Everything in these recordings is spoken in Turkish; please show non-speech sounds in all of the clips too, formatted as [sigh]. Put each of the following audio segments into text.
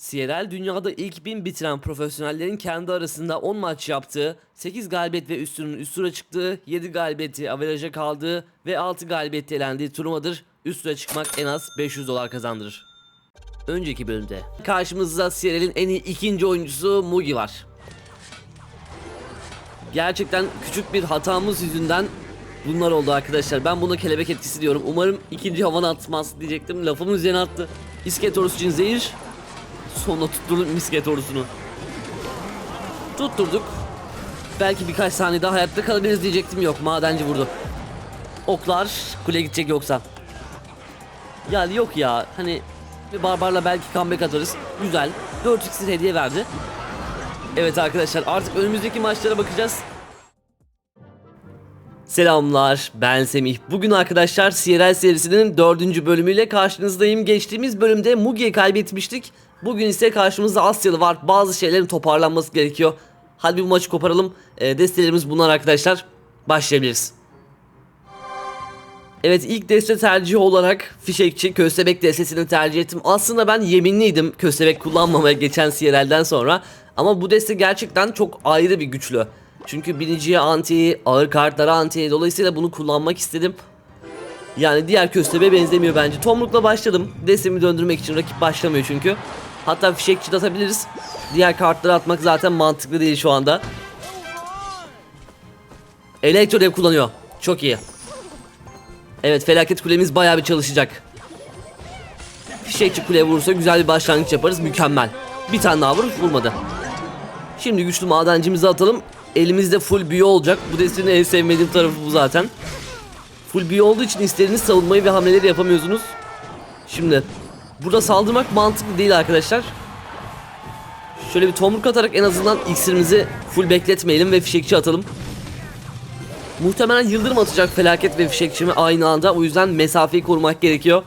CRL dünyada ilk 1000 bitiren profesyonellerin kendi arasında 10 maç yaptığı, 8 galibiyet ve üstünün üst tura çıktığı, 7 galibiyeti averaja kaldığı ve 6 galibiyeti elendiği turnuvadır. Üst tura çıkmak en az 500 dolar kazandırır. Önceki bölümde karşımızda CRL'in en iyi ikinci oyuncusu Mugi var. Gerçekten küçük bir hatamız yüzünden bunlar oldu arkadaşlar. Ben buna kelebek etkisi diyorum. Umarım ikinci havanı atmaz diyecektim. Lafımın üzerine attı. İskelet ordusu için zehir. Sonra tutturduk misket ordusunu. Tutturduk. Belki birkaç saniye daha hayatta kalabiliriz diyecektim. Yok madenci vurdu. Oklar kule gidecek yoksa. Ya yok ya hani bir barbarla belki comeback atarız. Güzel. 4 iksir hediye verdi. Evet arkadaşlar artık önümüzdeki maçlara bakacağız. Selamlar ben Semih. Bugün arkadaşlar CRL serisinin dördüncü bölümüyle karşınızdayım. Geçtiğimiz bölümde Mugi'yi kaybetmiştik. Bugün ise karşımızda Asyalı var. Bazı şeylerin toparlanması gerekiyor. Hadi bu maçı koparalım. E, destelerimiz bunlar arkadaşlar. Başlayabiliriz. Evet ilk deste tercihi olarak fişekçi köstebek destesini tercih ettim. Aslında ben yeminliydim köstebek kullanmamaya geçen CRL'den sonra. Ama bu deste gerçekten çok ayrı bir güçlü. Çünkü biniciye anti, ağır kartlara anti. Dolayısıyla bunu kullanmak istedim. Yani diğer köstebeğe benzemiyor bence. Tomruk'la başladım. Destemi döndürmek için rakip başlamıyor çünkü. Hatta fişekçi de atabiliriz. Diğer kartları atmak zaten mantıklı değil şu anda. Elektro dev kullanıyor. Çok iyi. Evet felaket kulemiz bayağı bir çalışacak. Fişekçi kuleye vurursa güzel bir başlangıç yaparız. Mükemmel. Bir tane daha vurur vurmadı. Şimdi güçlü madencimizi atalım. Elimizde full büyü olacak. Bu destenin en sevmediğim tarafı bu zaten. Full büyü olduğu için istediğiniz savunmayı ve hamleleri yapamıyorsunuz. Şimdi burada saldırmak mantıklı değil arkadaşlar. Şöyle bir tomruk atarak en azından iksirimizi full bekletmeyelim ve fişekçi atalım. Muhtemelen yıldırım atacak felaket ve fişekçimi aynı anda. O yüzden mesafeyi korumak gerekiyor.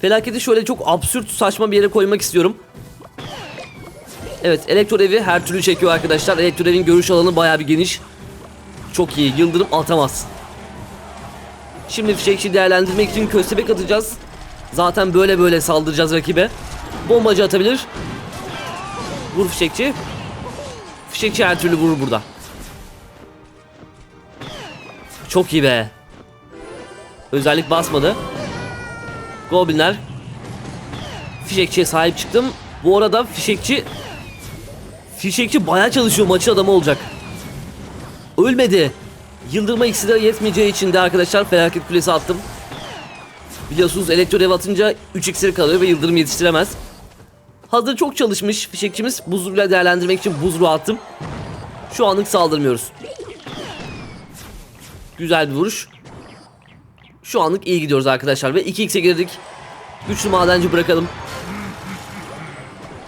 Felaketi şöyle çok absürt saçma bir yere koymak istiyorum. Evet elektro evi her türlü çekiyor arkadaşlar. Elektro evin görüş alanı bayağı bir geniş. Çok iyi. Yıldırım atamaz. Şimdi fişekçi değerlendirmek için köstebek atacağız. Zaten böyle böyle saldıracağız rakibe. Bombacı atabilir. Vur fişekçi. Fişekçi her türlü vurur burada. Çok iyi be. Özellik basmadı. Goblinler. Fişekçiye sahip çıktım. Bu arada fişekçi Fişekçi bayağı çalışıyor maçın adamı olacak. Ölmedi. Yıldırma iksiri yetmeyeceği için de arkadaşlar felaket kulesi attım. Biliyorsunuz elektro dev atınca 3 iksir kalıyor ve yıldırım yetiştiremez. Hazır çok çalışmış fişekçimiz buzluğuyla değerlendirmek için buzluğu attım. Şu anlık saldırmıyoruz. Güzel bir vuruş. Şu anlık iyi gidiyoruz arkadaşlar ve 2x'e girdik. Güçlü madenci bırakalım.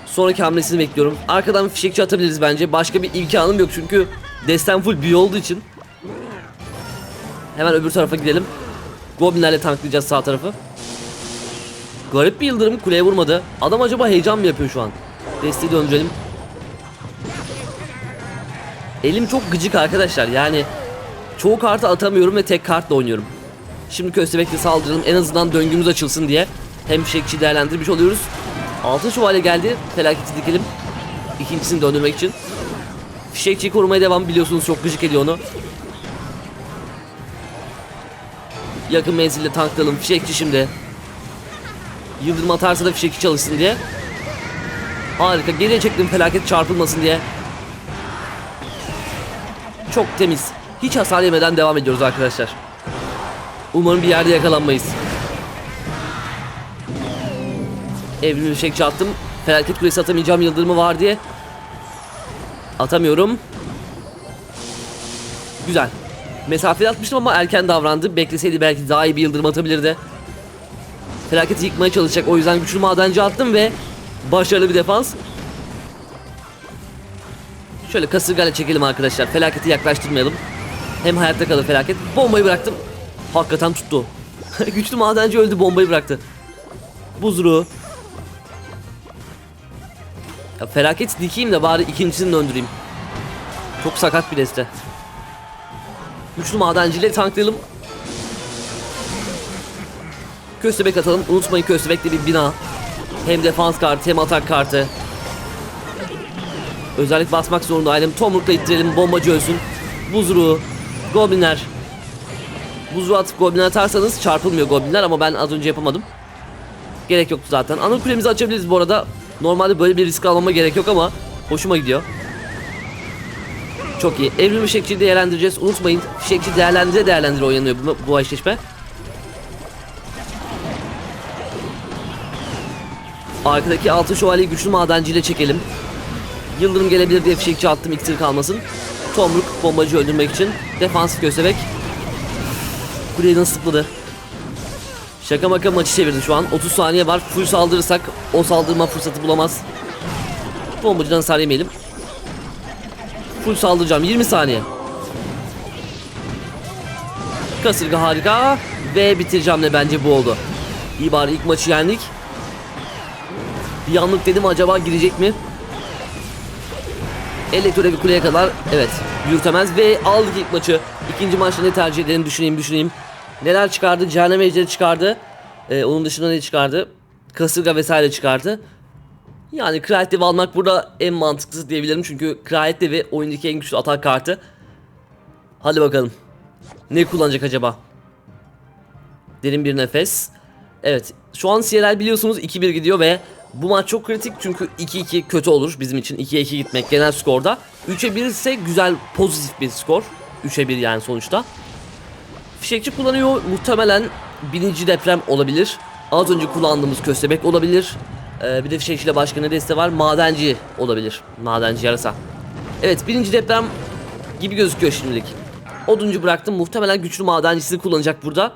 Sonraki hamlesini bekliyorum. Arkadan fişekçi atabiliriz bence. Başka bir imkanım yok çünkü destem full büyü olduğu için. Hemen öbür tarafa gidelim. Goblinlerle tanklayacağız sağ tarafı. Garip bir yıldırım kuleye vurmadı. Adam acaba heyecan mı yapıyor şu an? Desteği döndürelim. Elim çok gıcık arkadaşlar yani çoğu kartı atamıyorum ve tek kartla oynuyorum. Şimdi köstebekle saldıralım en azından döngümüz açılsın diye. Hem fişekçi değerlendirmiş oluyoruz. Altın şövalye geldi. Felaketi dikelim. İkincisini döndürmek için. Fişekçiyi korumaya devam biliyorsunuz çok gıcık ediyor onu. Yakın menzille tanklayalım. Fişekçi şimdi. Yıldırım atarsa da fişekçi çalışsın diye. Harika. Geriye çektim felaket çarpılmasın diye. Çok temiz. Hiç hasar yemeden devam ediyoruz arkadaşlar. Umarım bir yerde yakalanmayız. Evrimli fişekçi attım. Felaket kulesi atamayacağım yıldırımı var diye. Atamıyorum. Güzel. Mesafeli atmıştım ama erken davrandı. Bekleseydi belki daha iyi bir yıldırım atabilirdi. Felaketi yıkmaya çalışacak. O yüzden güçlü madenci attım ve başarılı bir defans. Şöyle kasırgayla çekelim arkadaşlar. Felaketi yaklaştırmayalım. Hem hayatta kalır felaket. Bombayı bıraktım. Hakikaten tuttu. [laughs] güçlü madenci öldü bombayı bıraktı. Buzruğu. Ya felaket dikeyim de bari ikincisini döndüreyim. Çok sakat bir deste. Güçlü madenciyle tanklayalım. Köstebek atalım. Unutmayın köstebek de bir bina. Hem defans kartı hem atak kartı. Özellik basmak zorundaydım. Tomruk'la ittirelim. Bombacı ölsün. Buzruğu. Goblinler. Buzruğu atıp goblin atarsanız çarpılmıyor goblinler ama ben az önce yapamadım. Gerek yoktu zaten. Ana kulemizi açabiliriz bu arada. Normalde böyle bir risk almama gerek yok ama hoşuma gidiyor. Çok iyi. Evrim fişekçiyi değerlendireceğiz. Unutmayın fişekçi değerlendire değerlendire oynanıyor bu, bu eşleşme. Arkadaki altın şövalyeyi güçlü madenciyle çekelim. Yıldırım gelebilir diye fişekçi attım iksir kalmasın. Tomruk bombacı öldürmek için. Defansif köstebek. Kuleyi nasıl zıpladı? Şaka maka maçı çevirdi şu an. 30 saniye var. Full saldırırsak o saldırma fırsatı bulamaz. Bombacıdan hasar yemeyelim. Full saldıracağım. 20 saniye. Kasırga harika. Ve bitireceğim de bence bu oldu. İyi bari ilk maçı yendik. Bir anlık dedim acaba girecek mi? Elektro'da bir kuleye kadar evet yürütemez ve aldık ilk maçı. İkinci maçta ne tercih edelim düşüneyim düşüneyim. Neler çıkardı? Cehennem Ejderi çıkardı. Ee, onun dışında ne çıkardı? Kasırga vesaire çıkardı. Yani Kraliyet Devi almak burada en mantıklısı diyebilirim. Çünkü Kraliyet Devi oyundaki en güçlü atak kartı. Hadi bakalım. Ne kullanacak acaba? Derin bir nefes. Evet. Şu an CRL biliyorsunuz 2-1 gidiyor ve bu maç çok kritik çünkü 2-2 kötü olur bizim için. 2'ye 2 gitmek genel skorda. 3'e 1 ise güzel pozitif bir skor. 3'e 1 yani sonuçta. Fişekçi kullanıyor. Muhtemelen birinci deprem olabilir. Az önce kullandığımız köstebek olabilir. Ee, bir de fişekçiyle başka ne deste var? Madenci olabilir. Madenci yarasa. Evet birinci deprem gibi gözüküyor şimdilik. Oduncu bıraktım. Muhtemelen güçlü madencisini kullanacak burada.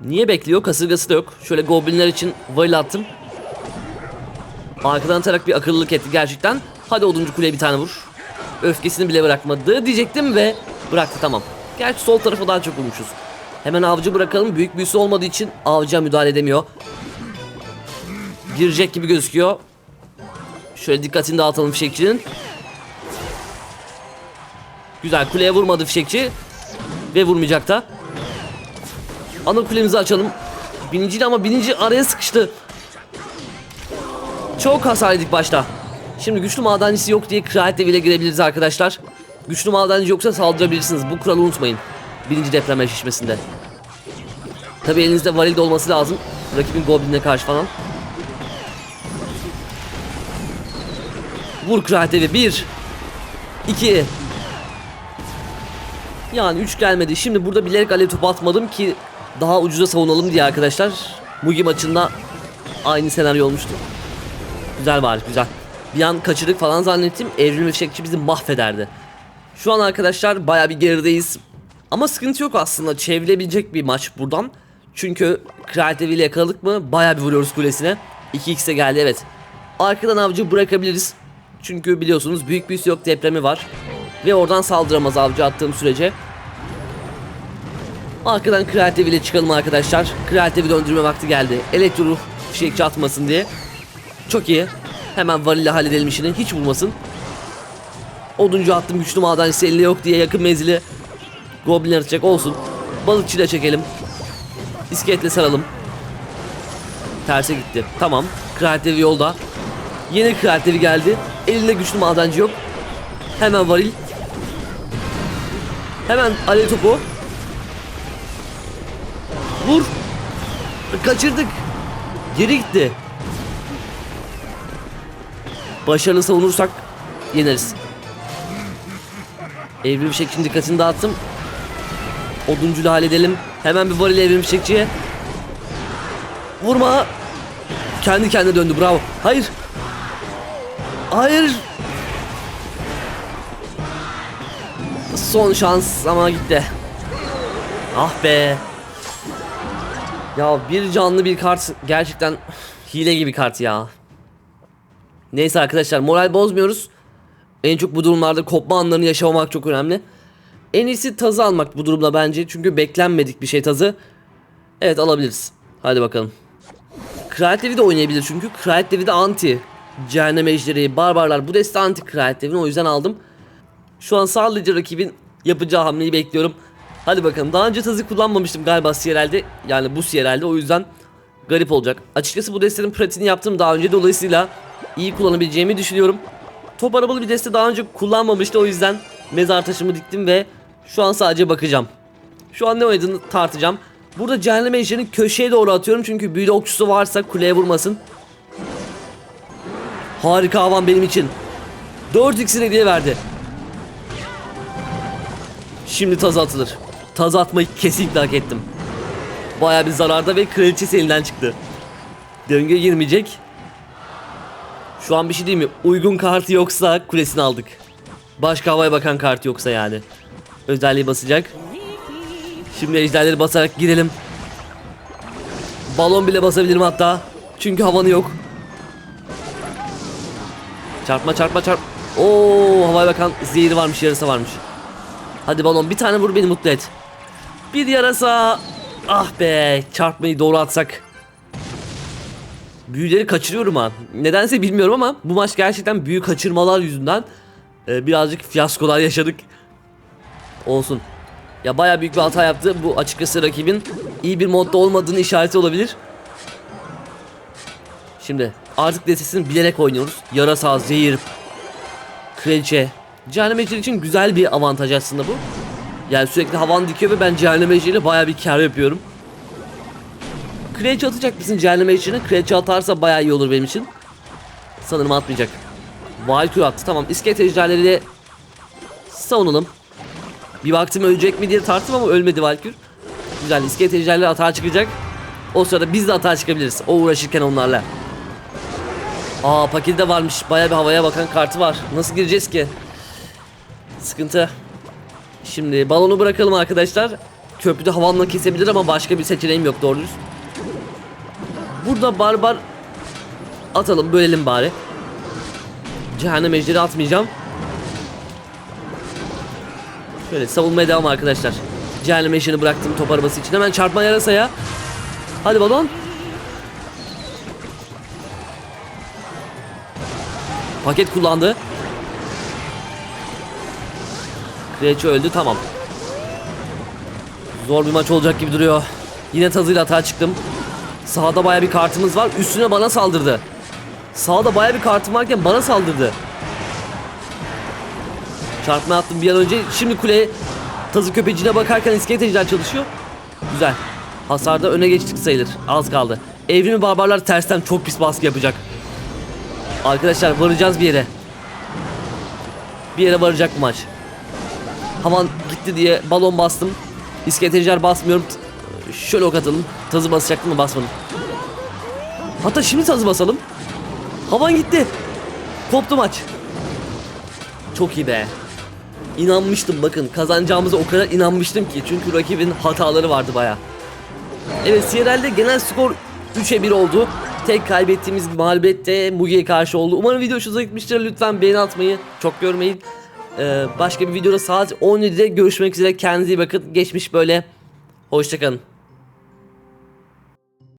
Niye bekliyor? Kasırgası da yok. Şöyle goblinler için varil attım. Arkadan atarak bir akıllılık etti gerçekten. Hadi oduncu kuleye bir tane vur. Öfkesini bile bırakmadı diyecektim ve bıraktı tamam. Gerçi sol tarafa daha çok vurmuşuz. Hemen avcı bırakalım. Büyük büyüsü olmadığı için avcıya müdahale edemiyor. Girecek gibi gözüküyor. Şöyle dikkatini dağıtalım fişekçinin. Güzel kuleye vurmadı fişekçi. Ve vurmayacak da. Ana kulemizi açalım. Bininciyle ama binici araya sıkıştı. Çok hasar yedik başta. Şimdi güçlü madencisi yok diye kraliyet devine girebiliriz arkadaşlar. Güçlü madenci yoksa saldırabilirsiniz. Bu kuralı unutmayın. Birinci deprem eşleşmesinde. Tabi elinizde varil de olması lazım. Rakibin goblinine karşı falan. Vur devi. Bir. iki. Yani 3 gelmedi. Şimdi burada bilerek alev topu atmadım ki daha ucuza savunalım diye arkadaşlar. Mugi maçında aynı senaryo olmuştu. Güzel var güzel. Bir an kaçırdık falan zannettim. Evrim Fişekçi bizi mahvederdi. Şu an arkadaşlar baya bir gerideyiz. Ama sıkıntı yok aslında. Çevrilebilecek bir maç buradan. Çünkü Kraliyet ile yakaladık mı baya bir vuruyoruz kulesine. 2x'e geldi evet. Arkadan avcı bırakabiliriz. Çünkü biliyorsunuz büyük bir yok depremi var. Ve oradan saldıramaz avcı attığım sürece. Arkadan Kraliyet ile çıkalım arkadaşlar. Kraliyet döndürme vakti geldi. Elektro ruh fişekçi atmasın diye. Çok iyi. Hemen varille halledelim işini. Hiç vurmasın. Oduncu attım güçlü madencisi elinde yok diye yakın menzili Goblin atacak olsun. Balıkçıyla çekelim. İskeletle saralım. Terse gitti. Tamam. Kraliyet Devi yolda. Yeni Kraliyet Devi geldi. Elinde güçlü madenci yok. Hemen varil. Hemen alev topu. Vur. Kaçırdık. Geri gitti. Başarılı savunursak yeneriz. Evrim Fişekçi'nin dikkatini dağıttım. Oduncuyla halledelim. Hemen bir varil Evrim Fişekçi'ye. Vurma. Kendi kendine döndü bravo. Hayır. Hayır. Son şans ama gitti. Ah be. Ya bir canlı bir kart gerçekten hile gibi kart ya. Neyse arkadaşlar moral bozmuyoruz. En çok bu durumlarda kopma anlarını yaşamamak çok önemli. En iyisi tazı almak bu durumda bence. Çünkü beklenmedik bir şey tazı. Evet alabiliriz. Hadi bakalım. Kraliyet Devi de oynayabilir çünkü. Kraliyet Devi de anti. Cehennem Ejderi, Barbarlar bu deste anti Kraliyet o yüzden aldım. Şu an sadece rakibin yapacağı hamleyi bekliyorum. Hadi bakalım. Daha önce tazı kullanmamıştım galiba CRL'de. Yani bu CRL'de o yüzden garip olacak. Açıkçası bu destenin pratiğini yaptım daha önce dolayısıyla iyi kullanabileceğimi düşünüyorum. Top arabalı bir deste daha önce kullanmamıştı o yüzden mezar taşımı diktim ve şu an sadece bakacağım. Şu an ne oynadığını tartacağım. Burada cehennem ejderini köşeye doğru atıyorum çünkü büyülü okçusu varsa kuleye vurmasın. Harika havan benim için. 4 iksir hediye verdi. Şimdi taz atılır. Taz atmayı kesinlikle hak ettim. Baya bir zararda ve kraliçesi elinden çıktı. Döngüye girmeyecek. Şu an bir şey değil mi? Uygun kartı yoksa kulesini aldık. Başka havaya bakan kart yoksa yani. Özelliği basacak. Şimdi ejderleri basarak girelim. Balon bile basabilirim hatta. Çünkü havanı yok. Çarpma çarpma çarp. Oo havaya bakan zehri varmış yarısı varmış. Hadi balon bir tane vur beni mutlu et. Bir yarasa. Ah be çarpmayı doğru atsak. Büyüleri kaçırıyorum ha. Nedense bilmiyorum ama bu maç gerçekten büyük kaçırmalar yüzünden e, birazcık fiyaskolar yaşadık. Olsun. Ya baya büyük bir hata yaptı. Bu açıkçası rakibin iyi bir modda olmadığını işareti olabilir. Şimdi artık destesini bilerek oynuyoruz. Yarasa, zehir, kraliçe. Cehennem ejderi için güzel bir avantaj aslında bu. Yani sürekli havan dikiyor ve ben cehennem ejderiyle baya bir kar yapıyorum. Kraliçe atacak mısın cehennem ejderini? Kraliçe atarsa baya iyi olur benim için. Sanırım atmayacak. Valkür attı. Tamam iskelet ejderleriyle savunalım. Bir baktım ölecek mi diye tarttım ama ölmedi Valkür. Güzel iskelet ejderleri atağa çıkacak. O sırada biz de atağa çıkabiliriz. O uğraşırken onlarla. Aa paketi de varmış. Baya bir havaya bakan kartı var. Nasıl gireceğiz ki? Sıkıntı. Şimdi balonu bırakalım arkadaşlar. Köprüde havanla kesebilir ama başka bir seçeneğim yok doğru dürüst. Burada barbar atalım bölelim bari. Cehennem ejderi atmayacağım. Şöyle savunmaya devam arkadaşlar. Cehennem ejderini bıraktım top arabası için. Hemen çarpma yarasaya. Hadi balon. Paket kullandı. Kraliçe öldü tamam. Zor bir maç olacak gibi duruyor. Yine tazıyla hata çıktım. Sağda baya bir kartımız var. Üstüne bana saldırdı. Sağda baya bir kartım varken bana saldırdı. Çarpma attım bir an önce. Şimdi kuleye tazı köpeciğine bakarken iskelet ejder çalışıyor. Güzel. Hasarda öne geçtik sayılır. Az kaldı. Evrimi barbarlar tersten çok pis baskı yapacak. Arkadaşlar varacağız bir yere. Bir yere varacak bu maç. Havan gitti diye balon bastım. İskelet ejder basmıyorum. Şöyle ok atalım. Tazı basacaktım mı basmadım. Hatta şimdi tazı basalım. Havan gitti. Koptu maç. Çok iyi be. İnanmıştım bakın kazanacağımıza o kadar inanmıştım ki çünkü rakibin hataları vardı baya. Evet CRL'de genel skor 3'e 1 oldu. Tek kaybettiğimiz mağlubiyet de Mugi'ye karşı oldu. Umarım video hoşunuza gitmiştir. Lütfen beğeni atmayı çok görmeyin. Ee, başka bir videoda saat 17'de görüşmek üzere. Kendinize iyi bakın. Geçmiş böyle. Hoşçakalın.